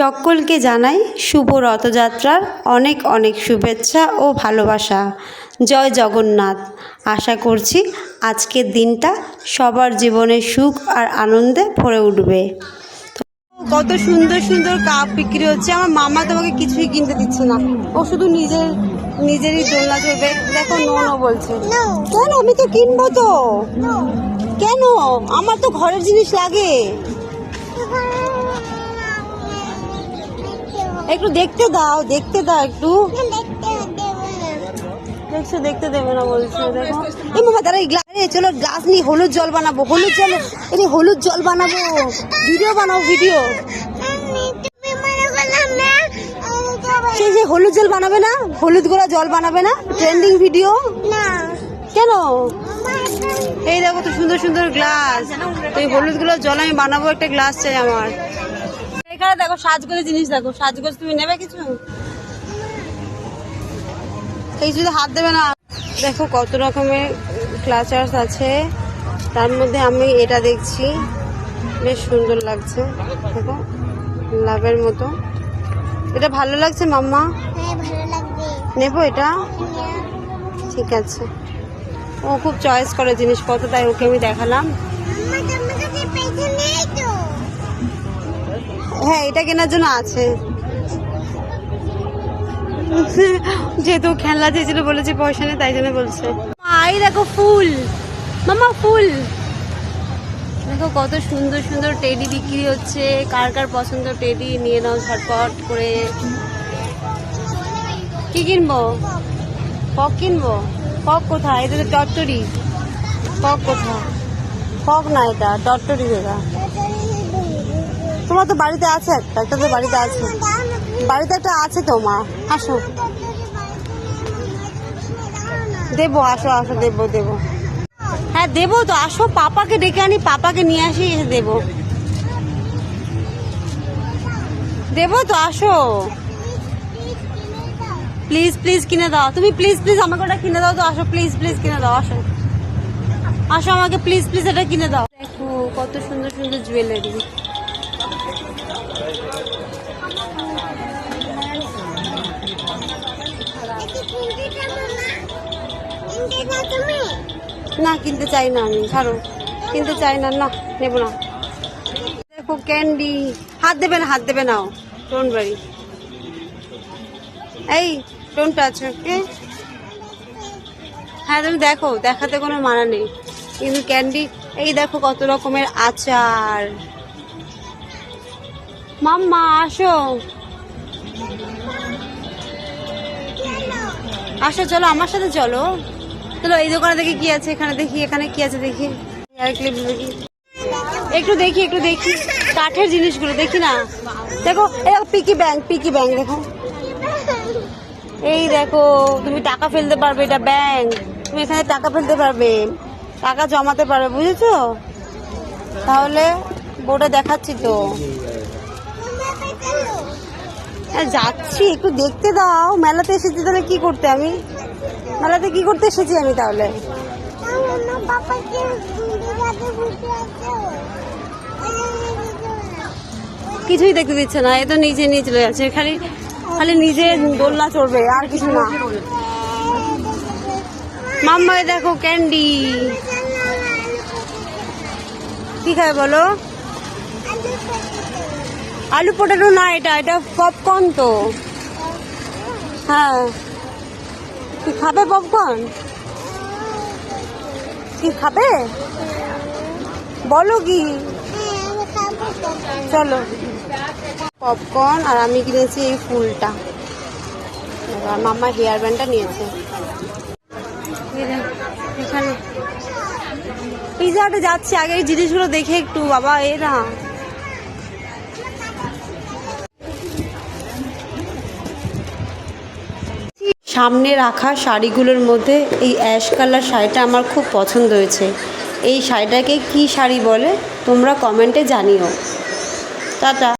সকলকে জানাই শুভ রথযাত্রার অনেক অনেক শুভেচ্ছা ও ভালোবাসা। জয় জগন্নাথ। আশা করছি আজকের দিনটা সবার জীবনে সুখ আর আনন্দে ভরে উঠবে। কত সুন্দর সুন্দর কাপ বিক্রি হচ্ছে। আমার মামা তোমাকে কিছুই কিনতে দিচ্ছে না। ও শুধু নিজের, নিজেরই দোলনা চলবে দেখো নো বলছে। কেন? আমি তো কিনবো তো। কেন? আমার তো ঘরের জিনিস লাগে। একটু দেখতে দাও দেখতে দাও একটু। দেখছ, দেখতে দেবে না বলছে, দেখো। এই মামা এই গ্লাস চলো, গ্লাস নিয়ে হলুদ জল বানাবো, হলুদ জল এই হলুদ জল বানাবো। ভিডিও বানাও, ভিডিও। সেই যে হলুদ জল বানাবে না, হলুদ গোলা জল বানাবে না ট্রেন্ডিং ভিডিও কেন? এই দেখো, তো সুন্দর সুন্দর গ্লাস। এই হলুদগুলো জল আমি বানাবো, একটা গ্লাস চাই আমার। এখানে দেখো সাজগোজের জিনিস দেখো সাজগোজ তুমি নেবে কিছু? এই শুধু হাত দেবে না। দেখো কত রকমের ক্লাচার্স আছে। তার মধ্যে আমি এটা দেখছি। বেশ সুন্দর লাগছে। দেখো লাভের মতো। এটা ভালো লাগছে মাম্মা? নেব এটা? ঠিক আছে। ও খুব চয়েস করে জিনিসপত্র তাই ওকে আমি দেখালাম। হ্যাঁ এটা কেনার জন্য আছে। যেহেতু খেলনা চেয়েছিল, বলেছে পয়সা নেই, তাই জন্য বলছে। আই দেখো ফুল। মামা, ফুল। দেখো কত সুন্দর সুন্দর টেডি বিক্রি হচ্ছে। কার কার পছন্দ টেডি নিয়ে নাও ঝটপট করে। কি কিনবো? পক কিনবো? পক কোথায়? এটা তো টট্টরি। পক কোথায়? পক না এটা, টট্টরি এটা তোমার তো বাড়িতে আছে একটা একটা তো বাড়িতে আছে। বাড়িতে একটা আছে তো, মা। আসো। দেবো, আসো আসো, দেবো দেবো। হ্যাঁ দেবো তো, আসো, পাপাকে ডেকে আনি, পাপাকে নিয়ে আসি, এসে দেবো। দেবো তো, আসো। প্লিজ প্লিজ কিনে দাও। তুমি প্লিজ প্লিজ আমাকে ওটা কিনে দাও তো, আসো, প্লিজ প্লিজ কিনে দাও, আসো। আসো আমাকে, প্লিজ প্লিজ এটা কিনে দাও। দেখো, কত সুন্দর সুন্দর জুয়েলারি না, কিনতে চাই না আমি, ছাড়ো। কিনতে চাই না না, নেব না। দেখো ক্যান্ডি। হাত দেবে না, হাত দেবে নাও টোন বাড়ি এই টোনটা আছে ওকে হ্যাঁ তুমি দেখো, দেখাতে কোনো মানা নেই। কিন্তু ক্যান্ডি, এই দেখো কত রকমের আচার। মাম্মা, আসো। আসো, চলো, আমার সাথে চলো। চলো এই দোকানে দেখি কি আছে এখানে দেখি এখানে কি আছে দেখি। একটু দেখি একটু দেখি। কাঠের জিনিসগুলো দেখি না? দেখো পিকি ব্যাংক পিকি ব্যাংক দেখো। এই দেখো তুমি টাকা ফেলতে পারবে এটা ব্যাংক। তুমি এখানে টাকা ফেলতে পারবে টাকা জমাতে পারবে বুঝেছ? তাহলে বোর্ডে দেখাচ্ছি তো। হ্যাঁ, যাচ্ছি একটু দেখতে দাও। মেলাতে এসেছি তাহলে কি করতে আমি? মেলাতে কি করতে এসেছি আমি তাহলে? কিছুই দেখতে দিচ্ছে না, এ তো নিচে নিয়ে চলে যাচ্ছে, খালি খালি নিজে দোলনা চড়বে, আর কিছু না। মাম্মা দেখো, ক্যান্ডি। কি খায় বলো? আলু পটেটো না এটা এটা পপকর্ন তো। হ্যাঁ। কি খাবে পপকর্ন কি খাবে? বলো কি চলো। পপকর্ন, আর আমি কিনেছি এই ফুলটা। আর মাম্মা হেয়ার ব্যান্ডটা নিয়েছে। এখানে। পিজাটা যাচ্ছে, আগে এই জিনিসগুলো দেখে একটু, বাবা, এ সামনে রাখা শাড়িগুলোর মধ্যে এই অ্যাশ কালার শাড়িটা আমার খুব পছন্দ হয়েছে। এই শাড়িটাকে কি শাড়ি বলে? তোমরা কমেন্টে জানিও। টাটা।